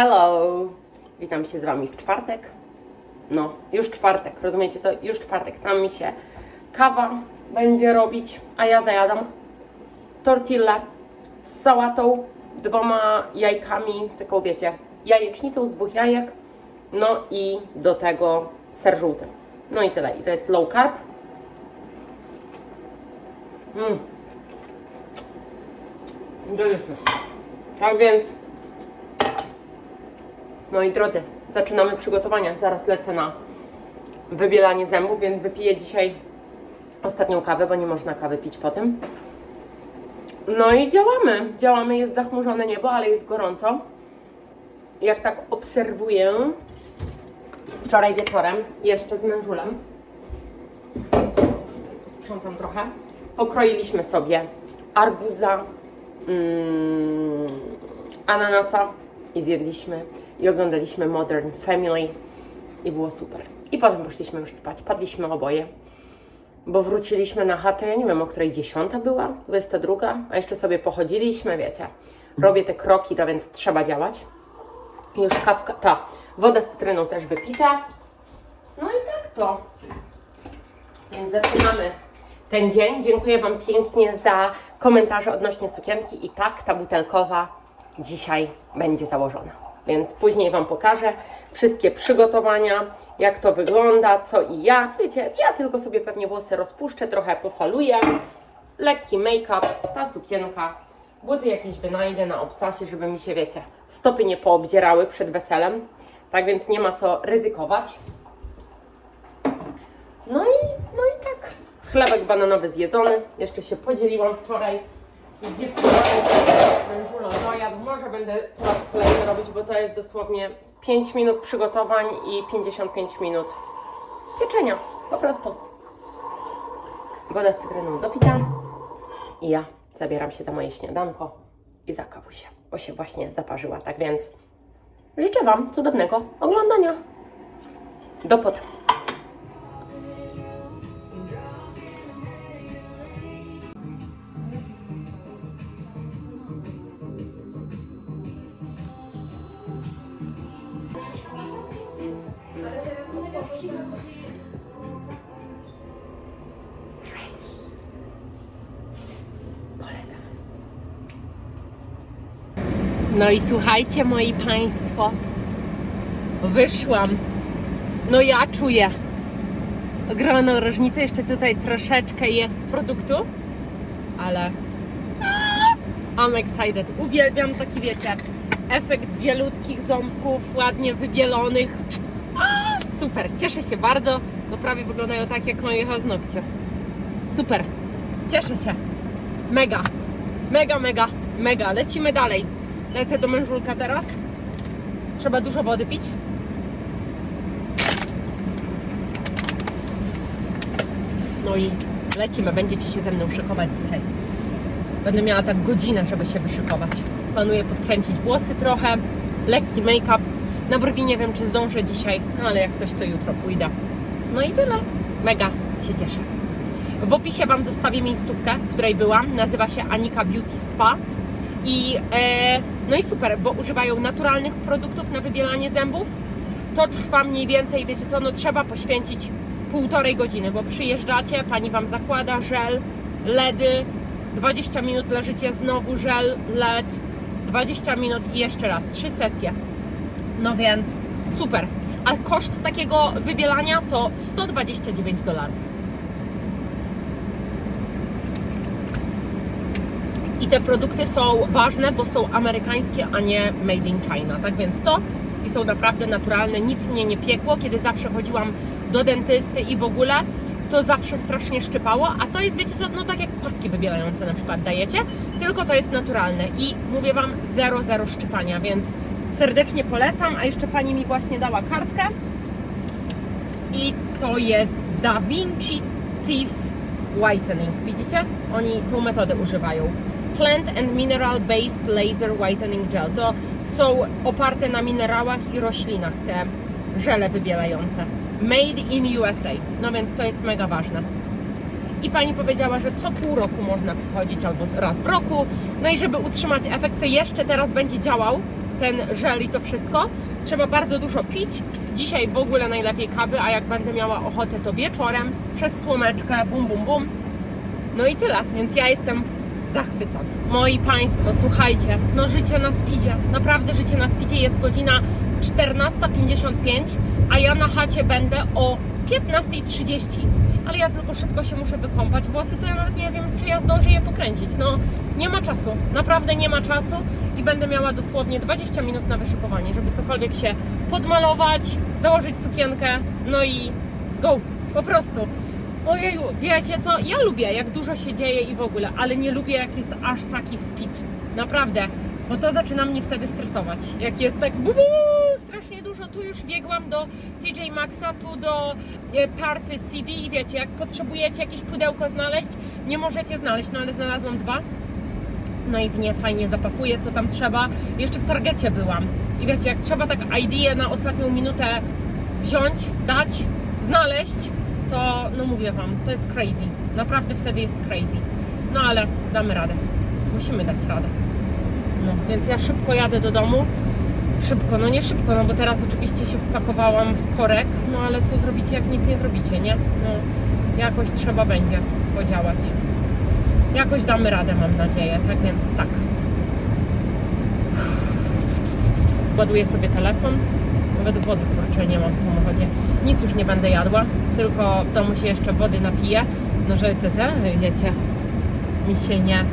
Hello! Witam się z Wami w czwartek. No, już czwartek, rozumiecie to? Już czwartek. Tam mi się kawa będzie robić, a ja zajadam tortillę z sałatą, dwoma jajkami, taką wiecie, jajecznicą z dwóch jajek, no i do tego ser żółty. No i tyle. I to jest low carb. Mmm. Delicious. Tak więc Moi drodzy, zaczynamy przygotowania. Zaraz lecę na wybielanie zębów, więc wypiję dzisiaj ostatnią kawę, bo nie można kawy pić po tym. No i działamy. Działamy, jest zachmurzone niebo, ale jest gorąco. Jak tak obserwuję, wczoraj wieczorem, jeszcze z mężulem, posprzątam trochę, pokroiliśmy sobie arbuza, mm, ananasa i zjedliśmy i oglądaliśmy Modern Family i było super. I potem poszliśmy już spać, padliśmy oboje, bo wróciliśmy na chatę, ja nie wiem o której dziesiąta była, 22, a jeszcze sobie pochodziliśmy, wiecie, robię te kroki, to więc trzeba działać. Już kawka, ta, woda z cytryną też wypita. No i tak to. Więc zaczynamy ten dzień. Dziękuję Wam pięknie za komentarze odnośnie sukienki. I tak, ta butelkowa dzisiaj będzie założona. Więc później Wam pokażę wszystkie przygotowania, jak to wygląda, co i jak. Wiecie, ja tylko sobie pewnie włosy rozpuszczę, trochę pofaluję. Lekki make-up, ta sukienka, buty jakieś wynajdę na obcasie, żeby mi się, wiecie, stopy nie poobdzierały przed weselem. Tak więc nie ma co ryzykować. No i, no i tak. Chlebek bananowy zjedzony. Jeszcze się podzieliłam wczoraj. Z dziewczynami. Mężulo dojadł. Może będę po raz kolejny robić, bo to jest dosłownie 5 minut przygotowań i 55 minut pieczenia. Po prostu. Woda z cytryną dopita. I ja zabieram się za moje śniadanko i za kawusię, bo się właśnie zaparzyła. Tak więc życzę Wam cudownego oglądania. Do potem. No i słuchajcie, moi Państwo, wyszłam. No ja czuję ogromną różnicę. Jeszcze tutaj troszeczkę jest produktu, ale I'm excited. Uwielbiam taki, wiecie, efekt bielutkich ząbków, ładnie wybielonych. Super, cieszę się bardzo, bo prawie wyglądają tak jak moje paznokcie. Super, cieszę się. Mega, mega, mega, mega. Lecimy dalej. Lecę do mężulka teraz. Trzeba dużo wody pić. No i lecimy. Będziecie się ze mną szykować dzisiaj. Będę miała tak godzinę, żeby się wyszykować. Planuję podkręcić włosy trochę, lekki make-up. Na brwi nie wiem, czy zdążę dzisiaj, no ale jak coś, to jutro pójdę. No i tyle. Mega się cieszę. W opisie Wam zostawię miejscówkę, w której byłam. Nazywa się Anika Beauty Spa. I, e, no i super, bo używają naturalnych produktów na wybielanie zębów. To trwa mniej więcej, wiecie co, no trzeba poświęcić półtorej godziny, bo przyjeżdżacie, pani Wam zakłada żel, LEDy, 20 minut leżycie, znowu żel, LED, 20 minut i jeszcze raz, trzy sesje. No więc super. A koszt takiego wybielania to 129 dolarów. I te produkty są ważne, bo są amerykańskie, a nie made in China. Tak więc to i są naprawdę naturalne. Nic mnie nie piekło, kiedy zawsze chodziłam do dentysty i w ogóle to zawsze strasznie szczypało, a to jest, wiecie co, no tak jak paski wybielające na przykład dajecie, tylko to jest naturalne i mówię Wam, zero, zero szczypania, więc serdecznie polecam, a jeszcze Pani mi właśnie dała kartkę i to jest Da Vinci Teeth Whitening. Widzicie? Oni tą metodę używają. Plant and Mineral Based Laser Whitening Gel. To są oparte na minerałach i roślinach te żele wybielające. Made in USA. No więc to jest mega ważne. I pani powiedziała, że co pół roku można przychodzić albo raz w roku. No i żeby utrzymać efekt, to jeszcze teraz będzie działał ten żel i to wszystko. Trzeba bardzo dużo pić. Dzisiaj w ogóle najlepiej kawy, a jak będę miała ochotę, to wieczorem przez słomeczkę, bum, bum, bum. No i tyle, więc ja jestem zachwycona. Moi Państwo, słuchajcie, no życie na speedzie, naprawdę życie na speedzie, jest godzina 14.55, a ja na chacie będę o 15.30. Ale ja tylko szybko się muszę wykąpać. Włosy to ja nawet nie wiem, czy ja zdążę je pokręcić. No, nie ma czasu, naprawdę nie ma czasu i będę miała dosłownie 20 minut na wyszykowanie, żeby cokolwiek się podmalować, założyć sukienkę, no i go, po prostu. Ojeju, wiecie co? Ja lubię, jak dużo się dzieje i w ogóle, ale nie lubię, jak jest aż taki speed. Naprawdę, bo to zaczyna mnie wtedy stresować. Jak jest tak bu, bu, strasznie dużo, tu już biegłam do TJ Maxa, tu do e, Party CD i wiecie, jak potrzebujecie jakieś pudełko znaleźć, nie możecie znaleźć, no ale znalazłam dwa. No i w nie fajnie zapakuję, co tam trzeba. Jeszcze w Targecie byłam. I wiecie, jak trzeba tak ID na ostatnią minutę wziąć, dać, znaleźć, to no mówię Wam, to jest crazy. Naprawdę wtedy jest crazy. No ale damy radę. Musimy dać radę. No, więc ja szybko jadę do domu. Szybko, no nie szybko, no bo teraz oczywiście się wpakowałam w korek, no ale co zrobicie, jak nic nie zrobicie, nie? No, jakoś trzeba będzie podziałać. Jakoś damy radę, mam nadzieję, tak więc tak. Ładuję sobie telefon. Nawet wody kurczę nie mam w samochodzie. Nic już nie będę jadła, tylko w domu się jeszcze wody napiję. No żeby te zęby, wiecie, mi się nie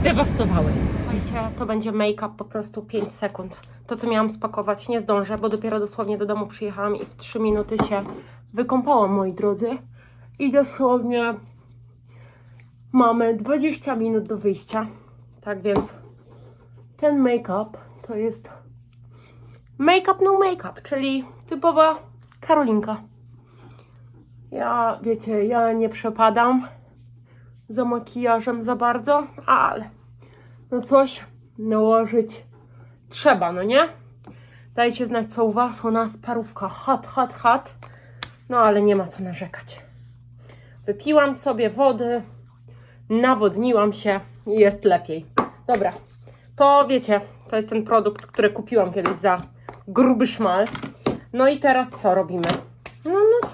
zdewastowały. Słuchajcie, to będzie make-up po prostu 5 sekund. To, co miałam spakować, nie zdążę, bo dopiero dosłownie do domu przyjechałam i w 3 minuty się wykąpałam, moi drodzy. I dosłownie mamy 20 minut do wyjścia. Tak więc ten make-up to jest make-up no make-up, czyli typowa Karolinka. Ja, wiecie, ja nie przepadam za makijażem za bardzo, ale no coś nałożyć trzeba, no nie? Dajcie znać, co u Was, u nas parówka hot, hot, hot. No ale nie ma co narzekać. Wypiłam sobie wody, nawodniłam się i jest lepiej. Dobra, to wiecie, to jest ten produkt, który kupiłam kiedyś za gruby szmal. No i teraz co robimy?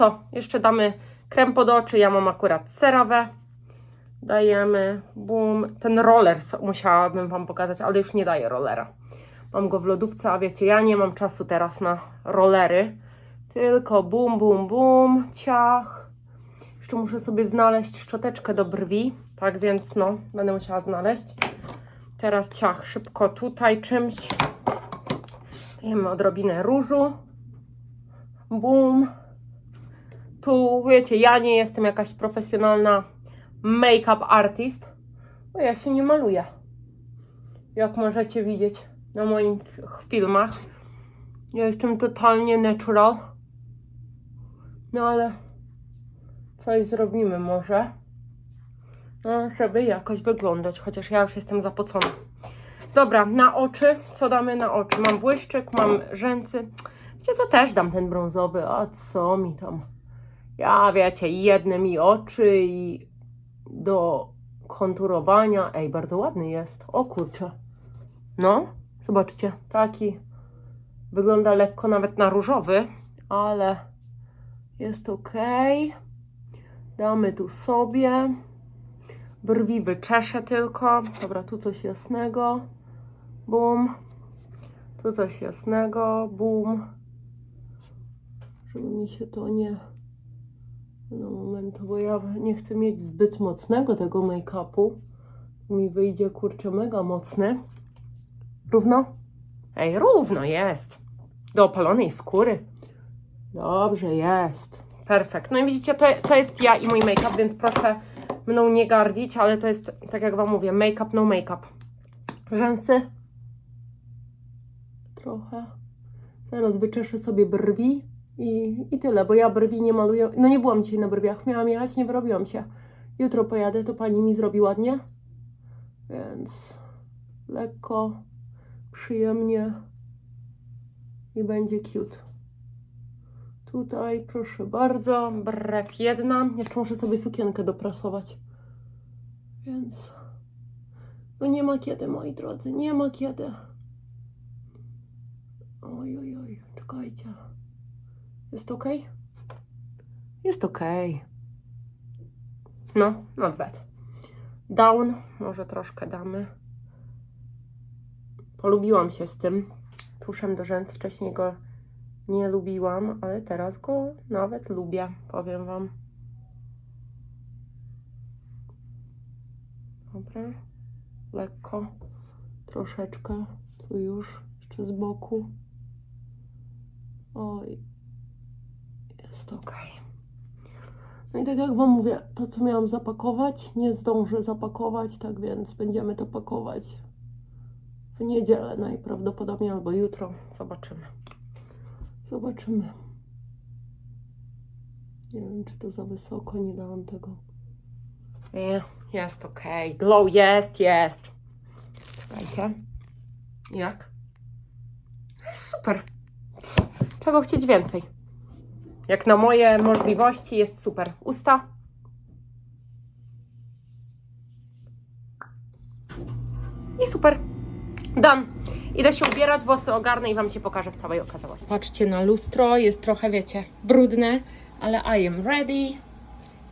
Co, jeszcze damy krem pod oczy, ja mam akurat CeraVe. Dajemy, bum, ten roller musiałabym Wam pokazać, ale już nie daję rollera. Mam go w lodówce, a wiecie, ja nie mam czasu teraz na rollery, tylko bum, bum, bum, ciach. Jeszcze muszę sobie znaleźć szczoteczkę do brwi, tak więc no, będę musiała znaleźć. Teraz ciach, szybko tutaj czymś. Dajemy odrobinę różu. Bum. Tu, wiecie, ja nie jestem jakaś profesjonalna make-up artist, bo ja się nie maluję. Jak możecie widzieć na moich filmach. Ja jestem totalnie natural. No ale coś zrobimy może. No, żeby jakoś wyglądać, chociaż ja już jestem zapocona. Dobra, na oczy. Co damy na oczy? Mam błyszczyk, mam rzęsy. Wiecie co, też dam ten brązowy. A co mi tam? Ja, wiecie, jedne mi oczy i do konturowania. Ej, bardzo ładny jest. O kurczę. No, zobaczcie, taki wygląda lekko nawet na różowy, ale jest ok. Damy tu sobie. Brwi wyczeszę tylko. Dobra, tu coś jasnego. Bum. Tu coś jasnego. Bum. Żeby mi się to nie... No moment, bo ja nie chcę mieć zbyt mocnego tego make-upu. Mi wyjdzie kurczę mega mocny. Równo? Ej, równo jest. Do opalonej skóry. Dobrze jest. Perfekt. No i widzicie, to, to jest ja i mój make-up, więc proszę mną nie gardzić, ale to jest, tak jak Wam mówię, make-up, no make-up. Rzęsy. Trochę. Zaraz wyczeszę sobie brwi i, i tyle, bo ja brwi nie maluję. No nie byłam dzisiaj na brwiach, miałam jechać, nie wyrobiłam się. Jutro pojadę, to pani mi zrobi ładnie. Więc lekko, przyjemnie i będzie cute. Tutaj, proszę bardzo, brew jedna. Jeszcze muszę sobie sukienkę doprasować. Więc no nie ma kiedy, moi drodzy, nie ma kiedy. Oj, oj, oj, czekajcie. Jest ok? Jest ok. No, not bad. Down, może troszkę damy. Polubiłam się z tym tuszem do rzęs. Wcześniej go nie lubiłam, ale teraz go nawet lubię, powiem Wam. Dobra, lekko, troszeczkę, tu już, jeszcze z boku. Oj, jest ok. No i tak jak Wam mówię, to co miałam zapakować, nie zdążę zapakować, tak więc będziemy to pakować w niedzielę najprawdopodobniej albo jutro. Zobaczymy. Zobaczymy. Nie wiem, czy to za wysoko, nie dałam tego. Nie, jest ok. Glow jest, jest. Czekajcie. Jak? Super. Czego chcieć więcej? Jak na moje możliwości jest super. Usta. I super. Done. Idę się ubierać, włosy ogarnę i Wam się pokażę w całej okazałości. Patrzcie na lustro, jest trochę, wiecie, brudne, ale I am ready,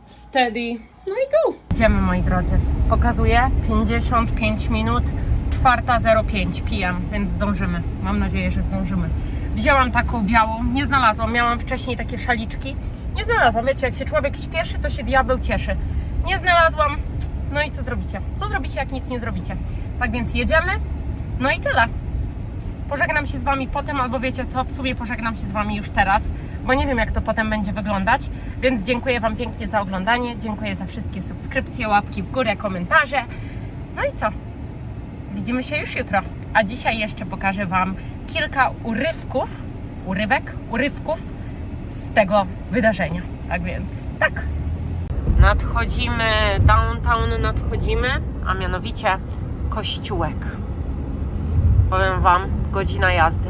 steady, no i go. Idziemy, moi drodzy. Pokazuję 55 minut, 4.05 PM, więc zdążymy. Mam nadzieję, że zdążymy. Wzięłam taką białą, nie znalazłam, miałam wcześniej takie szaliczki. Nie znalazłam, wiecie, jak się człowiek śpieszy, to się diabeł cieszy. Nie znalazłam, no i co zrobicie? Co zrobicie, jak nic nie zrobicie? Tak więc jedziemy, no i tyle. Pożegnam się z Wami potem, albo wiecie co, w sumie pożegnam się z Wami już teraz, bo nie wiem jak to potem będzie wyglądać, więc dziękuję Wam pięknie za oglądanie, dziękuję za wszystkie subskrypcje, łapki w górę, komentarze. No i co? Widzimy się już jutro. A dzisiaj jeszcze pokażę Wam kilka urywków, urywek, urywków z tego wydarzenia. Tak więc tak. Nadchodzimy, downtown nadchodzimy, a mianowicie kościółek. Powiem Wam, godzina jazdy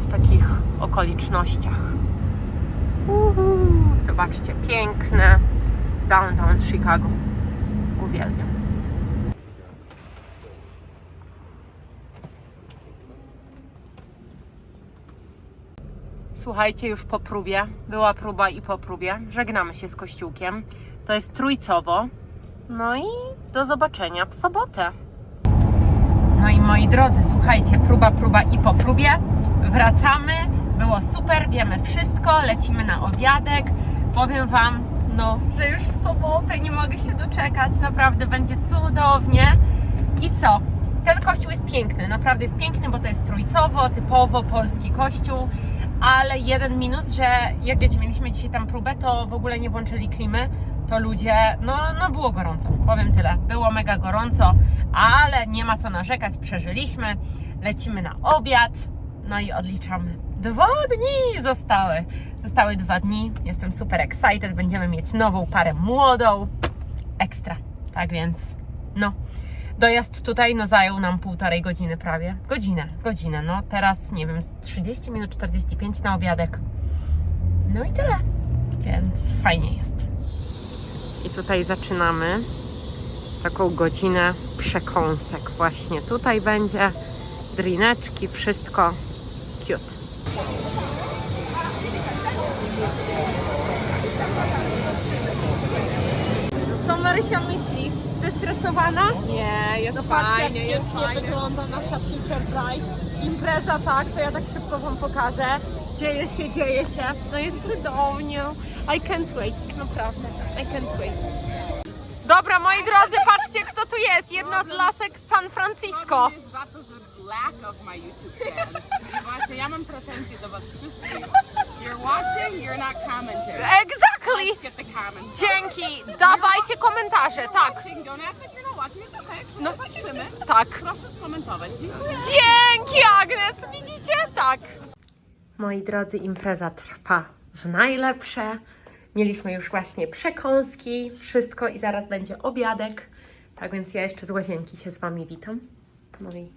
w takich okolicznościach. Uhu. Zobaczcie, piękne downtown Chicago. Uwielbiam. Słuchajcie, już po próbie, była próba i po próbie. Żegnamy się z kościółkiem. To jest trójcowo. No i do zobaczenia w sobotę. No i moi drodzy, słuchajcie, próba, próba i po próbie. Wracamy, było super, wiemy wszystko, lecimy na obiadek. Powiem Wam, no, że już w sobotę nie mogę się doczekać. Naprawdę będzie cudownie. I co? Ten kościół jest piękny, naprawdę jest piękny, bo to jest trójcowo, typowo polski kościół. Ale jeden minus, że jak wiecie, mieliśmy dzisiaj tam próbę, to w ogóle nie włączyli klimy, to ludzie, no, no było gorąco, powiem tyle. Było mega gorąco, ale nie ma co narzekać, przeżyliśmy. Lecimy na obiad, no i odliczamy. Dwa dni zostały. Zostały dwa dni. Jestem super excited. Będziemy mieć nową parę młodą. Ekstra. Tak więc, no. Dojazd tutaj no, zajął nam półtorej godziny prawie. Godzinę, godzinę. No teraz, nie wiem, z 30 minut, 45 na obiadek. No i tyle. Więc fajnie jest. I tutaj zaczynamy taką godzinę przekąsek. Właśnie tutaj będzie drineczki, wszystko cute. Co Marysia myśli? Zestresowana? Nie, jest No patrzcie, jak fajnie, jest pięknie fajnie. wygląda nasza Future Bride. Impreza tak, to ja tak szybko Wam pokażę. Dzieje się, dzieje się. No jest cudownie. I can't wait, naprawdę. I can't wait. Dobra, moi drodzy, patrzcie kto tu jest. Jedna z lasek z San Francisco. Problem jest że lack of my YouTube fans. I właśnie ja mam pretensje do was wszystkich. You're watching, you're not commenting. Exactly! Comments. Dzięki! Dawajcie komentarze, tak, No. patrzymy. tak. Proszę skomentować. Dziękuję. Dzięki Agnes, widzicie? Tak. Moi drodzy, impreza trwa w najlepsze. Mieliśmy już właśnie przekąski, wszystko i zaraz będzie obiadek. Tak więc ja jeszcze z łazienki się z Wami witam. No i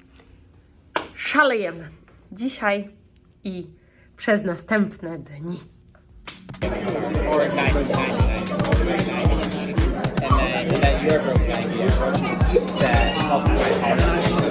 szalejemy dzisiaj i przez następne dni. Or 99, 99, and then, that then you're broke 98 that helps my heart.